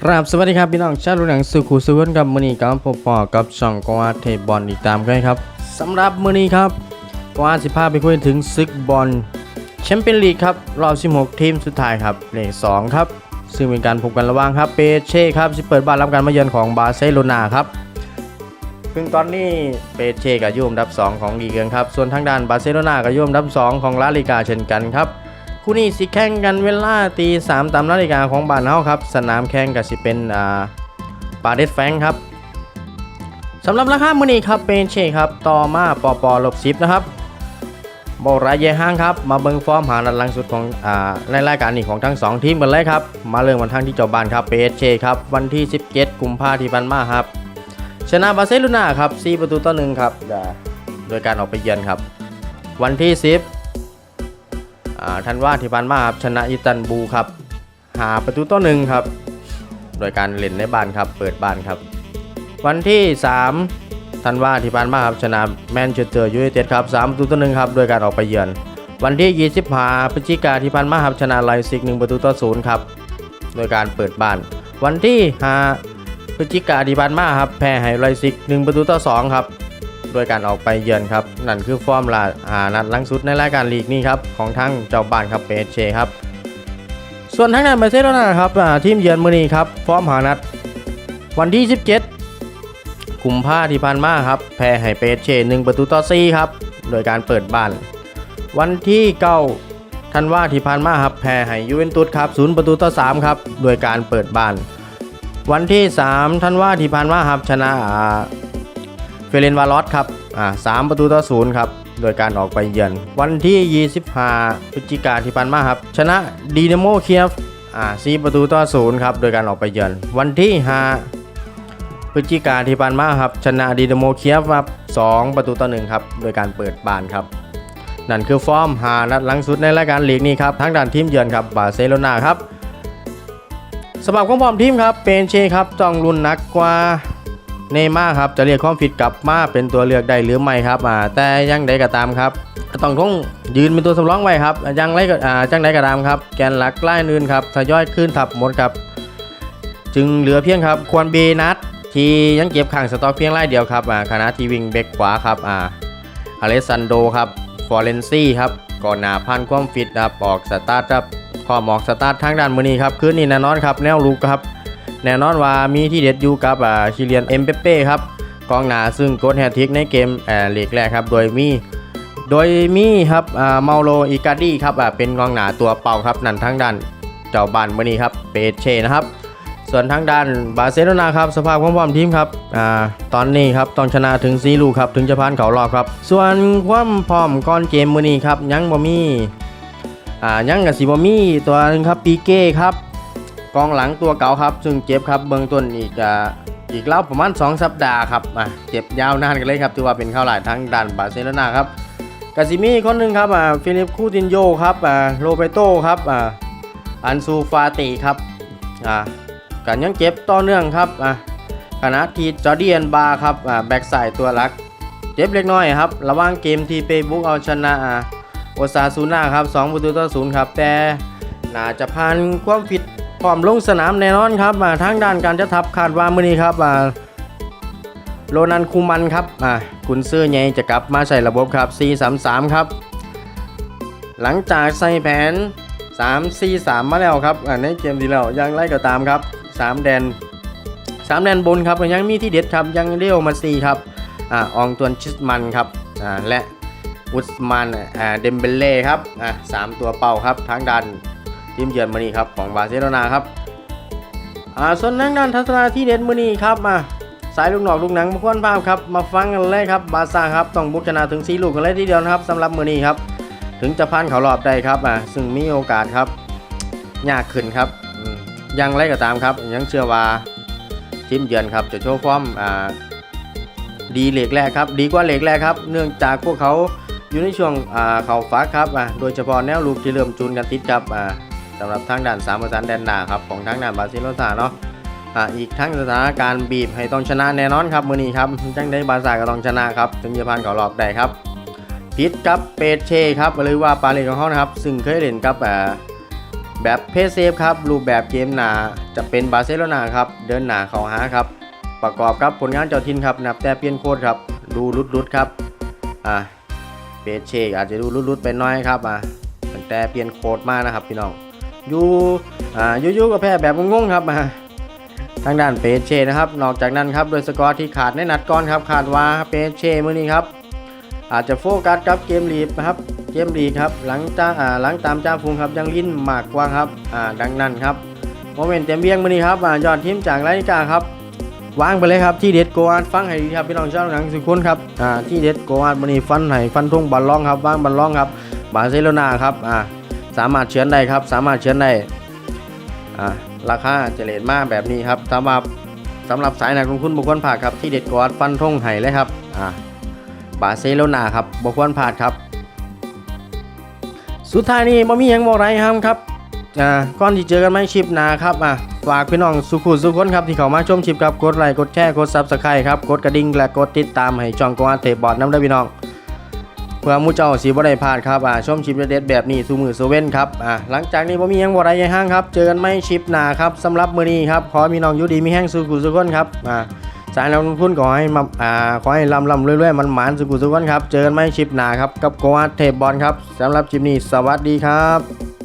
ครับสวัสดีครับพี่น้องชาวดูหนังสุขุสุวนกับมือนี้กับผมปอกับช่องกวาเทบอลอีกตามกันครับสำหรับมือนี้ครับกวาสิพาไปคุยถึงซึกบอลแชมเปี้ยนลีกครับรอบ16 ทีมสุดท้ายครับเลข2ครับซึ่งเป็นการพบกันระหว่างครับเปเช่ครับที่เปิดบ้านรับการมาเยือนของบาร์เซโลนาครับซึ่งตอนนี้เปเช่กับยุ่มดับ 2 ของลีกเองครับส่วนทางด้านบาร์เซโลนากับยุ่มดับ 2 ของลาลิกาเช่นกันครับ คู่นี้สิแข่งกันเวลาตีสามตามนาฬิกาของบ้านเฮาครับ สนามแข่งก็สิเป็นอ่าปาเดสแฟงครับสำหรับราคามือนี้ครับเป็นเช่ครับต่อมาปอปอลบสิบนะครับบรายแยห้างครับมาเบิงฟอร์มหานัดลังสุดของอ่าในรายการนี้ของทั้ง 2 ทีมกันเลยครับ มาเริ่มวันทางที่เจ้าบ้านครับเปเช่ครับวันที่ 17 กุมภาพันธ์ที่ผ่านมาครับชนะบาร์เซโลนาครับ4ประตูต่อ1ครับโดยการออกไปเยือนครับ วันที่ 10 ทันว่าที่ผ่านมาครับชนะอิตันบูครับหาประตูต่อหนึ่งครับ โดยการเล่นในบ้านครับ เปิดบ้านครับ วันที่3ทันว่าที่ผ่านมาครับชนะแมนเชสเตอร์ยูไนเต็ดครับ3ประตูต่อหนึ่งครับโดยการออกไปเยือน วันที่25พฤศจิกาที่ผ่านมาครับชนะไลซิก1ประตูต่อศูนย์ครับโดยการเปิดบ้าน วันที่5พฤศจิกาที่ผ่านมาครับแพ้ให้ไลซิก1ประตูต่อสองครับ โดยการออกไปเยือนครับ นั่นคือฟอร์มลา่านัดลังสุดในรายการลีกนี้ครับของทั้งเจ้าบ้านครับเปเชครับ ส่วนทางด้านบาร์เซโลนาครับทีมเยือนมือนี้ครับฟอร์มหานัด วันที่ 17กุมภาที่ผ่านมาครับแพ้ให้เปเช1ประตูต่อ4ครับโดยการเปิดบ้าน วันที่9ธันวาที่ผ่านมาครับแพ้ให้ยูเวนตุสครับ0ประตูต่อ3ครับโดยการเปิดบ้าน วันที่3ธันวาที่ผ่านมาครับชนะ เฟเรนวาลอสครับอ่าสามประตูต่อศูนย์ครับโดยการออกไปเยือน วันที่ 25 พฤศจิกาที่ผ่านมาครับ ชนะดีนาโมเคียฟอ่าสี่ประตูต่อศูนย์ครับโดยการออกไปเยือน วันที่ 5 พฤศจิกาที่ผ่านมาครับ ชนะดีนาโมเคียฟครับสองประตูต่อหนึ่งครับโดยการเปิดบานครับนั่นคือฟอร์มหานัดหลังสุดในรายการลีกนี้ครับทั้งด้านทีมเยือนครับบาร์เซโลนาครับสำหรับความพร้อมทีมครับเป็นเชครับต้องรุนนักกว่า เนย์ม่าครับจะเรียกความฟิตกลับมาเป็นตัวเลือกได้หรือไม่ครับอ่าแต่ยังใดก็ตามครับต้องคงยืนเป็นตัวสำรองไว้ครับยังไรก็อ่าจังใดก็ตามครับ แกนหลักไล่นื่นครับทยอยขึ้นทับหมดครับ จึงเหลือเพียงครับควรเบนัทที่ยังเก็บขังสต็อกเพียงไล่เดียวครับอ่าคณะทีวิ่งเบกขวาครับอ่าอเลซันโดครับฟอร์เรนซี่ครับก่อนหน้าพันความฟิตครับออกสตาร์ทครับพร้อมออกสตาร์ททางด้านมือนี้ครับคืนนี้แน่นอนครับแนวลุกครับ แน่นอนว่ามีที่เด็ดอยู่กับคิเลียนเอ็มเปเป้ครับกองหน้าซึ่งกดแฮตทริกในเกมเอ่อลีกแรกครับโดยมีโดยมีครับอ่าเมาโลอิกาดีครับเป็นกองหน้าตัวเป่าครับนั่นทั้งด้านเจ้าบ้านเมื่อนี้ครับเปเช่นะครับ ส่วนทางด้านบาร์เซโลนาครับสภาพความพร้อมทีมครับอตอนนี้ครับต้องชนะถึงซีลูกครับถึงจะผ่านเขารอบครับ ส่วนความพร้อมก่อนเกมมื่อนี้ครับยังบ่มีอ่ยังกับสิบ่มีตัวนึงครับปีเก้ครับ กองหลังตัวเก่าครับ ซึ่งเจ็บครับเบื้องต้นอีกอีกเล่าประมาณ 2 สัปดาห์ครับอะเจ็บยาวนานกันเลยครับถือว่าเป็นข้าหลายทั้งด้านบาร์เซโลนาครับกาซิมีคนหนึ่งครับอ่าฟิลิปคูตินโยครับอ่าโรเบโตครับอ่าอันซูฟาติครับอ่ากันยังเจ็บต่อเนื่องครับอ่าขณะทีจอร์เดียนบาครับอ่าแบ็กไซด์ตัวหลัก เจ็บเล็กน้อยครับ ระหว่างเกมทีเปบุกเอาชนะอ่าโอซาซูน่าครับ2ประตูต่อศูนย์ครับแต่น่าจะผ่านความฟิต พร้อมลงสนามแน่นอนครับอ่าทางด้านการจะทับคาดว่ามื้อนี้ครับอ่าโรนันคูมันครับอ่าคุณซื้อใหญ่จะกลับมาใส่ระบบครับ 4-3-3 ครับ หลังจากใส่แผน 3-4-3 มาแล้วครับอ่าในเกมที่แล้วยังไล่ก็ตามครับ 3 แดน 3 แดนบนครับยังมีที่เด็ดครับยังเรียวมาซีครับอ่าอองตวนชิสมันครับอ่าและอุสมานอ่าเดมเบเล่ครับอ่าสามตัวเป่าครับทางด้าน ทีมเยือนมือนี้ครับของบาร์เซโลนาครับอ่าส่วนทางด้านทัศนาที่เด่นมือนี้ครับมาสายลูกหนอกลูกหนังมาควนภาพครับมาฟังกันเลยครับบาซ่าครับต้องบุกชนะถึง4ลูกกันเลยทีเดียวครับสำหรับมือนี้ครับ ถึงจะพันเขารอบได้ครับอ่าซึ่งมีโอกาสครับยากขึ้นครับยังไรก็ตามครับยังเชื่อว่าทีมเยือนครับจะโชว์ฟอร์มอ่าดีเหล็กแรกครับ ดีกว่าเหล็กแรกครับ เนื่องจากพวกเขาอยู่ในช่วงอ่าเขาฟักครับอ่าโดยเฉพาะแนวลูกที่เริ่มจูนกันติดครับอ่า สำหรับทางด้านสามประสานแดนหน้าครับของทางด้านบาร์เซโลนาเนาะอ่าอีกทั้งสถานการณ์บีบให้ต้องชนะแน่นอนครับมือนี้ครับจังได้บาร์ซ่าก็ต้องชนะครับถึงจะผ่านเขารอบได้ครับพิษกับเปเช่ครับหรือว่าปาเลสของเขานะครับ ซึ่งเคยเล่นกับแบบเพสเซฟครับรูปแบบเกมหนาจะเป็นบาร์เซโลนาครับเดินหนาเขาหาครับ ประกอบกับผลงานเจ้าทินครับนับแต่เปลี่ยนโค้ดครับ ดูรุดรุดๆครับอ่าเปเชอาจจะดูรุดรุดๆไปหน้อยครับอ่าตั้งแต่เปลี่ยนโค้ดมากนะครับพี่น้อง อยู่อ่ายู่ๆก็แพ้แบบงงๆครับอ่าทางด้านเปเชนะครับ นอกจากนั้นครับ โดยสกอร์ที่ขาดในนัดก่อนครับ ขาดว่าเปเชมือนี้ครับ อาจจะโฟกัสกับเกมลีดนะครับ เกมลีครับ หลังจ้าอ่าหลังตามจ้าฟูงครับยังลิ้นมากกว่าครับอ่าดังนั้นครับโมเมนต์เต็มเบียงมือนี้ครับอ่ายอดทีมจากไรกาครับวางไปเลยครับที่เด็ดโกอาดฟังให้ดีครับพี่น้องชาวหนังสุขุนครับอ่าที่เด็ดโกอาดมื้อนี้ฟันให้ฟันทุ่งบอลล่องครับวางบอลล่องครับบาร์เซโลนาครับอ่า สามารถเฉือนได้ครับ สามารถเฉือนได้อ่าราคาเจริญมากแบบนี้ครับสำหรับสำหรับสายนักลงทุนบุคคลผ่าครับที่เด็ดกอดฟันท่งให้เลยครับอ่าบาเซโลนาครับบ่ควรพลาครับ สุดท้ายนี้บ่มีหยังบอกไรครับครับอ่าก่อนที่เจอกันไหมคลิปนาครับอะฝากพี่น้องสุขุสุขคนครับที่เข้ามาชมคลิปครับกดไลค์กดแชร์กดซับสไครต์ครับกดกระดิ่งและกดติดตามให้ช่องกวาเทบอร์ดน้ำได้พี่น้อง เพื่อมูเจ้าสีบ่ได้พลาดครับอ่าชมชิปเด็ดแบบนี้สูมือเซเว่นครับอ่าหลังจากนี้ผมมียังบ่ไรยังห้างครับ เจอกันไม่ชิปหนาครับสำหรับมือนี้ครับ ขอมีน้องยูดีมีแห้งสุกุสุก้นครับอ่าสายนักลงทุนขอให้มาอ่าขอให้ลำลำเรื่อยๆมันหมานสุกุสุขวันครับ เจอกันไม่ชิปหนาครับกับโกวาเทปบอลครับสำหรับชิปนี้สวัสดีครับ